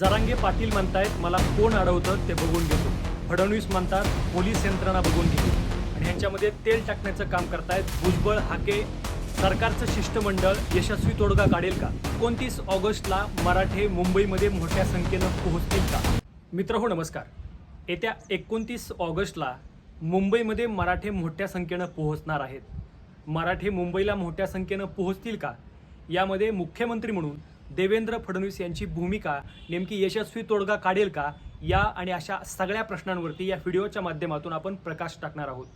जरांगे पाटील म्हणतायत मला कोण अडवतं ते बघून घेतो. फडणवीस म्हणतात पोलीस यंत्रणा बघून घेतो. आणि ह्यांच्यामध्ये तेल टाकण्याचं काम करतायत भुजबळ हाके सरकारचं शिष्टमंडळ यशस्वी तोडगा काढेल का? एकोणतीस ऑगस्टला मराठे मुंबईमध्ये मोठ्या संख्येनं पोहोचतील का? मित्र हो नमस्कार. येत्या एकोणतीस ऑगस्टला मुंबईमध्ये मराठे मोठ्या संख्येनं पोहोचणार आहेत. मराठे मुंबईला मोठ्या संख्येनं पोहोचतील का? यामध्ये मुख्यमंत्री म्हणून देवेंद्र फडणवीस यांची भूमिका नेमकी यशस्वी तोडगा काढेल का? या आणि अशा सगळ्या प्रश्नांवरती या व्हिडिओच्या माध्यमातून आपण प्रकाश टाकणार आहोत.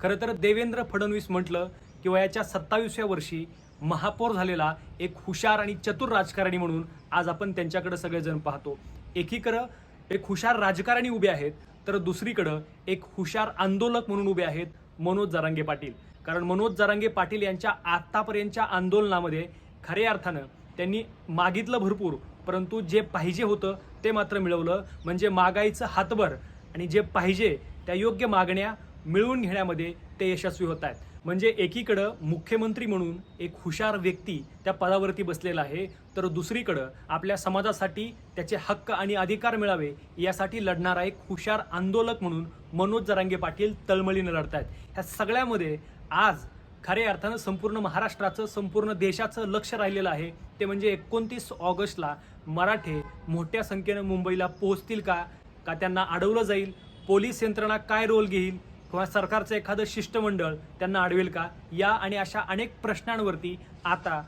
खरं तर देवेंद्र फडणवीस म्हटलं की वयाच्या सत्तावीसव्या वर्षी महापौर झालेला एक हुशार आणि चतुर राजकारणी म्हणून आज आपण त्यांच्याकडे सगळेजण पाहतो. एकीकडं एक हुशार राजकारणी उभे आहेत तर दुसरीकडं एक हुशार आंदोलक म्हणून उभे आहेत मनोज जरांगे पाटील. कारण मनोज जरांगे पाटील यांच्या आत्तापर्यंतच्या आंदोलनामध्ये खऱ्या अर्थानं त्यांनी मागितलं भरपूर परंतु जे पाहिजे होतं ते मात्र मिळवलं. म्हणजे मागायचं हातभर आणि जे पाहिजे त्या योग्य मागण्या मिळवून घेण्यामध्ये ते यशस्वी होत आहेत. म्हणजे एकीकडं मुख्यमंत्री म्हणून एक हुशार व्यक्ती त्या पदावरती बसलेला आहे तर दुसरीकडं आपल्या समाजासाठी त्याचे हक्क आणि अधिकार मिळावे यासाठी लढणारा एक हुशार आंदोलक म्हणून मनोज जरांगे पाटील तळमळीनं आहेत ह्या सगळ्यामध्ये आज खऱ्या अर्थानं संपूर्ण महाराष्ट्राचं संपूर्ण देशाचं लक्ष राहिलेलं आहे. ते म्हणजे एकोणतीस ऑगस्टला मराठे मोठ्या संख्येनं मुंबईला पोहोचतील का? का त्यांना अडवलं जाईल? पोलीस यंत्रणा काय रोल घेईल? किंवा सरकारचं एखादं शिष्टमंडळ त्यांना अडवेल का? या आणि अशा अनेक प्रश्नांवरती आता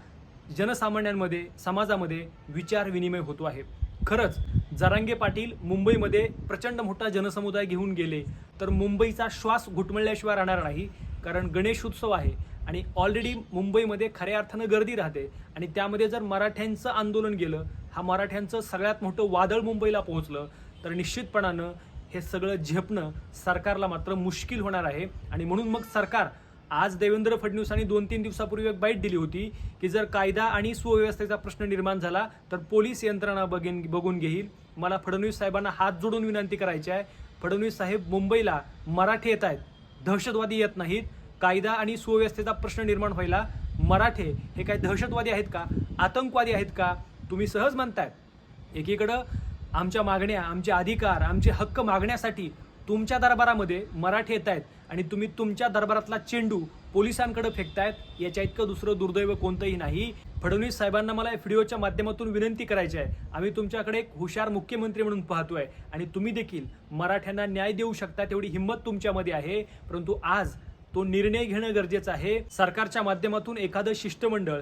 जनसामान्यांमध्ये समाजामध्ये विचार विनिमय होतो आहे. खरंच जरांगे पाटील मुंबईमध्ये प्रचंड मोठा जनसमुदाय घेऊन गेले तर मुंबईचा श्वास घुटमळल्याशिवाय राहणार नाही. कारण गणेश उत्सव आहे आणि ऑलरेडी मुंबईमध्ये खऱ्या अर्थानं गर्दी राहते. आणि त्यामध्ये जर मराठ्यांचं आंदोलन गेलं हा मराठ्यांचं सगळ्यात मोठं वादळ मुंबईला पोहोचलं तर निश्चितपणानं हे सगळं झेपणं सरकारला मात्र मुश्किल होणार आहे. आणि म्हणून मग सरकार आज देवेंद्र फडणवीसांनी दोन तीन दिवसापूर्वी एक बाईट दिली होती की जर कायदा आणि सुव्यवस्थेचा प्रश्न निर्माण झाला तर पोलीस यंत्रणा बघेन बघून घेईल. मला फडणवीस साहेबांना हात जोडून विनंती करायची आहे. फडणवीस साहेब मुंबईला मराठी येत आहेत. दहशतवादी येत नाहीत. कायदा आणि सुव्यवस्थेचा प्रश्न निर्माण व्हायला मराठे हे काय दहशतवादी आहेत का? आतंकवादी आहेत का? तुम्ही सहज म्हणताय एकीकडं आमच्या मागण्या आमचे अधिकार आमचे हक्क मागण्यासाठी तुमच्या दरबारामध्ये मराठे येत आहेत आणि तुम्ही तुमच्या दरबारातला चेंडू पोलिसांकडे फेकतायत याच्या इतकं दुसरं दुर्दैव कोणतंही नाही. फडणवीस साहेबांना मला या व्हिडिओच्या माध्यमातून विनंती करायची आहे. आम्ही तुमच्याकडे एक हुशार मुख्यमंत्री म्हणून पाहतोय आणि तुम्ही देखील मराठ्यांना न्याय देऊ शकता तेवढी हिंमत तुमच्यामध्ये आहे. परंतु आज तो निर्णय घेणं गरजेचं आहे. सरकारच्या माध्यमातून एखादं शिष्टमंडळ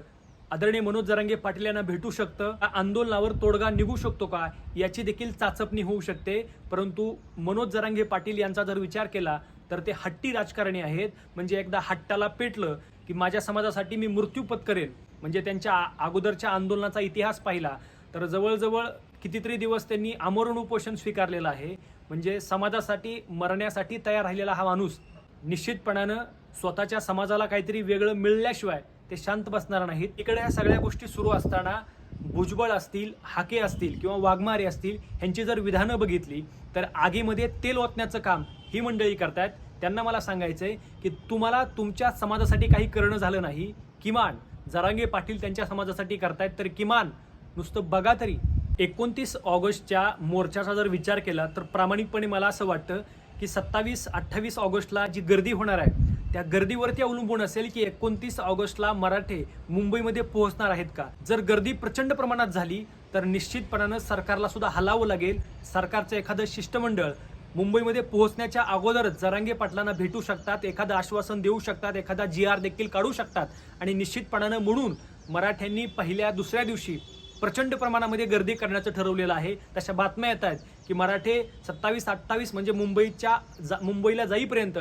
आदरणीय मनोज जरांगे पाटील यांना भेटू शकतं? आंदोलनावर तोडगा निघू शकतो का? याची देखील चाचपणी होऊ शकते. परंतु मनोज जरांगे पाटील यांचा जर विचार केला तर ते हट्टी राजकारणी आहेत. म्हणजे एकदा हट्टाला पेटलं की माझ्या समाजासाठी मी मृत्यू पत्करेन. म्हणजे त्यांच्या आ- अगोदरच्या आंदोलनाचा इतिहास पाहिला तर जवळजवळ कितीतरी दिवस त्यांनी आमरण उपोषण स्वीकारलेलं आहे. म्हणजे समाजासाठी मरण्यासाठी तयार राहिलेला हा माणूस निश्चितपणानं स्वतःच्या समाजाला काहीतरी वेगळं मिळल्याशिवाय ते शांत बसणार नाहीत. इकडे ह्या सगळ्या गोष्टी सुरू असताना भुजबळ असतील हाके असतील किंवा वाघमारे असतील ह्यांची जर विधानं बघितली तर आगीमध्ये तेल ओतण्याचं काम ही मंडळी करतायत. त्यांना मला सांगायचं आहे की तुम्हाला तुमच्या समाजासाठी काही करणं झालं नाही किमान जरांगे पाटील त्यांच्या समाजासाठी करतायत तर किमान नुसतं बघा तरी. एकोणतीस ऑगस्टच्या मोर्चाचा जर विचार केला तर प्रामाणिकपणे मला असं वाटतं की सत्तावीस अठ्ठावीस ऑगस्टला जी गर्दी होणार आहे त्या गर्दीवरती अवलंबून असेल की एकोणतीस ऑगस्टला मराठे मुंबईमध्ये पोहोचणार आहेत का? जर गर्दी प्रचंड प्रमाणात झाली तर निश्चितपणानं सरकारला सुद्धा हलावं लागेल. सरकारचं एखादं शिष्टमंडळ मुंबईमध्ये पोहोचण्याच्या अगोदरच जरांगे पाटलांना भेटू शकतात एखादं आश्वासन देऊ शकतात एखादा जी आर देखील काढू शकतात. आणि निश्चितपणानं म्हणून मराठ्यांनी पहिल्या दुसऱ्या दिवशी प्रचंड प्रमाणामध्ये गर्दी करण्याचं ठरवलेलं आहे. तशा बातम्या येत आहेत की मराठे सत्तावीस अठ्ठावीस म्हणजे मुंबईच्या जा मुंबईला जाईपर्यंत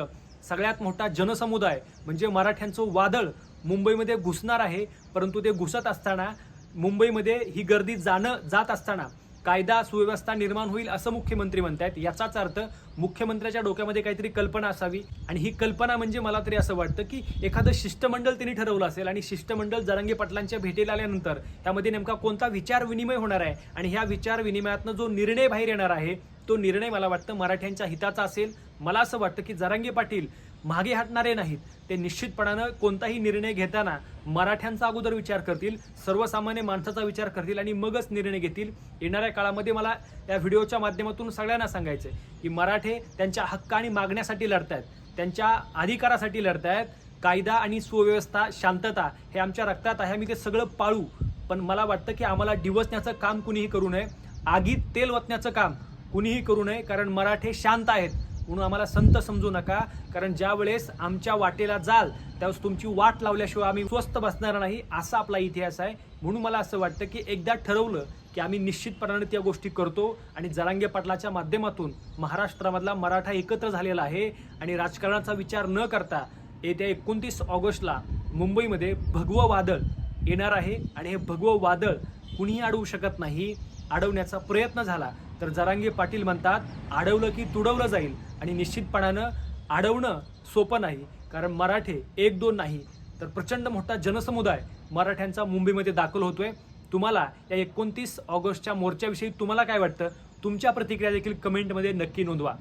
सगळ्यात मोठा जनसमुदाय म्हणजे मराठ्यांचं वादळ मुंबईमध्ये घुसणार आहे परंतु ते घुसत असताना मुंबईमध्ये ही गर्दी जाणं जात असताना कायदा सुव्यवस्था निर्माण होईल असं मुख्यमंत्री म्हणतायत. याचाच अर्थ मुख्यमंत्र्याच्या डोक्यामध्ये काहीतरी कल्पना असावी. आणि ही कल्पना म्हणजे मला तरी असं वाटतं की एखादं शिष्टमंडळ त्यांनी ठरवलं असेल आणि शिष्टमंडळ जरंगी पाटलांच्या भेटीला आल्यानंतर त्यामध्ये नेमका कोणता विचार विनिमय होणार आहे? आणि ह्या विचार विनिमयातनं जो निर्णय बाहेर येणार आहे तो निर्णय मला वाटतं मराठ्यांच्या हिताचा असेल. मला असं वाटतं की जरांगे पाटील मागे हटणारे नाहीत. ते निश्चितपणानं कोणताही निर्णय घेताना मराठ्यांचा अगोदर विचार करतील सर्वसामान्य माणसाचा विचार करतील आणि मगच निर्णय घेतील. येणाऱ्या काळामध्ये मला या व्हिडिओच्या माध्यमातून सगळ्यांना सांगायचं आहे की मराठे त्यांच्या हक्क आणि मागण्यासाठी लढतायत त्यांच्या अधिकारासाठी लढतायत. कायदा आणि सुव्यवस्था शांतता हे आमच्या रक्तात आहे. आम्ही ते सगळं पाळू. पण मला वाटतं की आम्हाला डिवसण्याचं काम कुणीही करू नये. आगीत तेल वतण्याचं काम कुणीही करू नये कारण मराठे शांत आहेत. म्हणून आम्हाला संत समजू नका कारण ज्या वेळेस आमच्या वाटेला जाल त्यावेळेस तुमची वाट लावल्याशिवाय आम्ही स्वस्त बसणार नाही असा आपला इतिहास आहे. म्हणून मला असं वाटतं की एकदा ठरवलं की आम्ही निश्चितपणाने त्या गोष्टी करतो आणि जरांगे पाटलाच्या माध्यमातून महाराष्ट्रामधला मराठा एकत्र झालेला आहे आणि राजकारणाचा विचार न करता येत्या एकोणतीस ऑगस्टला मुंबईमध्ये भगवं वादळ येणार आहे. आणि हे भगवं वादळ कुणीही अडवू शकत नाही अडवण्याचा प्रयत्न झाला. तर जरांगे पाटील म्हणतात अडवलं की तुडवलं जाईल आणि निश्चितपणानं अडवणं सोपं नाही कारण मराठे एक दोन नाही. तर प्रचंड मोठा जनसमुदाय मराठ्यांचा मुंबईमध्ये दाखल होतोय. तुम्हाला या एकोणतीस ऑगस्टच्या मोर्चाविषयी तुम्हाला काय वाटतं? तुमच्या प्रतिक्रिया देखील कमेंटमध्ये नक्की नोंदवा.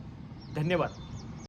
धन्यवाद.